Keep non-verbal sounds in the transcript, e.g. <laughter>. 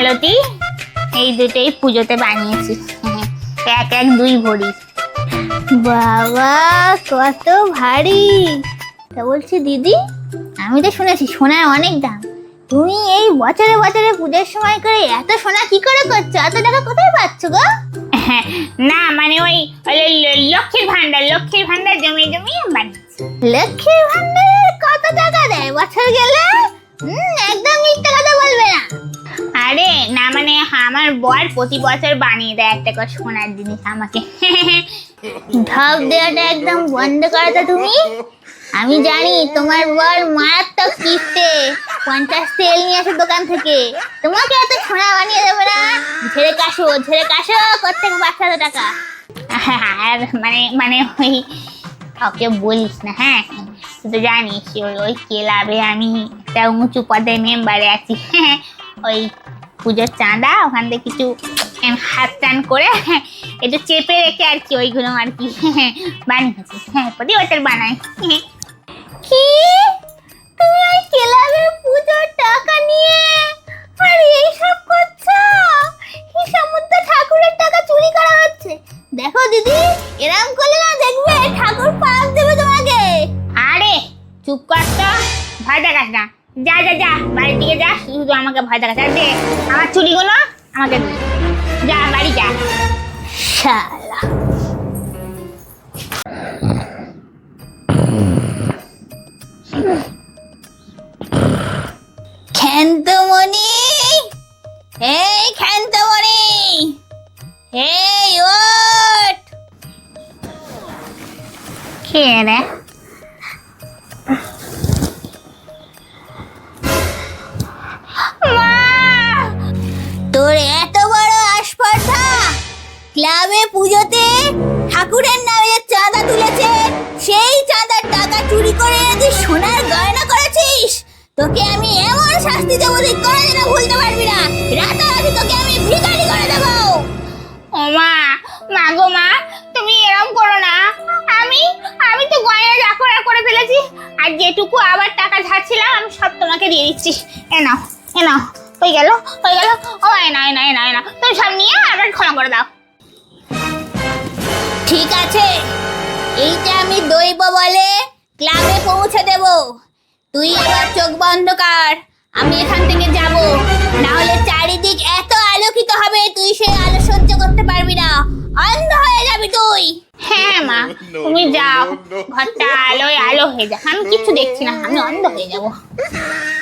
মালতী এই দুটোই পুজোতে বানিয়েছি। এক এক দুই ভরি। বাবা কত ভারী। তা বলছি দিদি আমি তো শুনেছি সোনার অনেক দাম। তুমি এই বছরে বছরে পুজোর সময় করে এত সোনা কি করে করছ? এত টাকা কোথায় পাচ্ছ গো? <laughs> না মানে ওই লক্ষ্মীর ভান্ডার লক্ষ্মীর ভান্ডার জমি জমি বানিয়েছি। লক্ষ্মীর ভান্ডার কত টাকা দেয় বছর গেলে? আমার বর প্রতি বছর বানিয়ে দেয় একটা করে সোনার জিনিস আমাকে। ঢপ দেওয়াটা একদম বন্ধ করো তো তুমি। আমি জানি তোমার বর মারাত্মক কিস্তে, পঞ্চাশ তেল নিয়ে আসে দোকান থেকে। তোমাকে এত সোনা বানিয়ে দেবে না? ঝেড়ে কাশো ঝেড়ে কাশো কোথেকে পাঁচশো টাকা। আর মানে মানে ওই কাউকে বলিস না হ্যাঁ? তুই তো জানিস, ওই ওই ক্লাবে আমি একটা উঁচু পদে মেম্বারে আছি। ওই পুজোর চাঁদা, ওখান থেকে কিছু হাত টান করে <laughs> একটু চেপে রেখে আর কি ওইগুলো আর কি <laughs> বানিয়েছি। হ্যাঁ প্রতি বছর <laughs> কি? পুজোর টাকা নিয়ে করছ? ঠাকুরের টাকা চুরি করা হচ্ছে। দেখো দিদি, এরম করলে না দেখবে ঠাকুর তোমাকে। আরে, চুপ কর তো। ভয় দেখাস না। যা যা যা, বাড়ির দিকে যা, শুধু আমাকে ভয় দেখাস আর দে, আমার চুরিগুলো আমাকে। যা, বাড়ি যা। শালা। খ্যান্তমণি এই খ্যান্তমণি এই, ওঠ! কে রে? ক্লাবে পুজোতে ঠাকুরের নামে যে চাঁদা তুলেছে। সেই চাঁদার টাকা চুরি করে তুই সোনার গয়না করেছিস? তোকে আমি এমন শাস্তি দেবো তুই কোনোদিনও ভুলতে পারবি না। রাতারাতি তোকে আমি ভিখারি করে দেবো। ও মা মা গো মা, তুমি এরম করো না। আমি আমি তো গয়না যা করার করে ফেলেছি। আর যেটুকু আবার টাকা ঝাড়ছিলাম আমি সব তোমাকে দিয়ে দিচ্ছি। এ নাও এ নাও, হয়ে গেল হয়ে গেল। ও, এ না এ না এ না না তুমি সব নিয়ে আবার ক্ষমা করে দাও। ঠিক আছে। এইটা আমি দৈব বলে ক্লাবে পৌঁছে দেব। তুই এবার চোখ বন্ধ কর। আমি এখান থেকে যাব। না হলে চারিদিক এত আলোকিত হবে তুই সেই আলো সহ্য করতে পারবি না। অন্ধ হয়ে যাবি তুই। হ্যাঁ মা তুমি যাও। ঘরটা আলোয় আলো হয়ে যাক। আমি কিছু দেখছি না আমি অন্ধ হয়ে যাব। <laughs>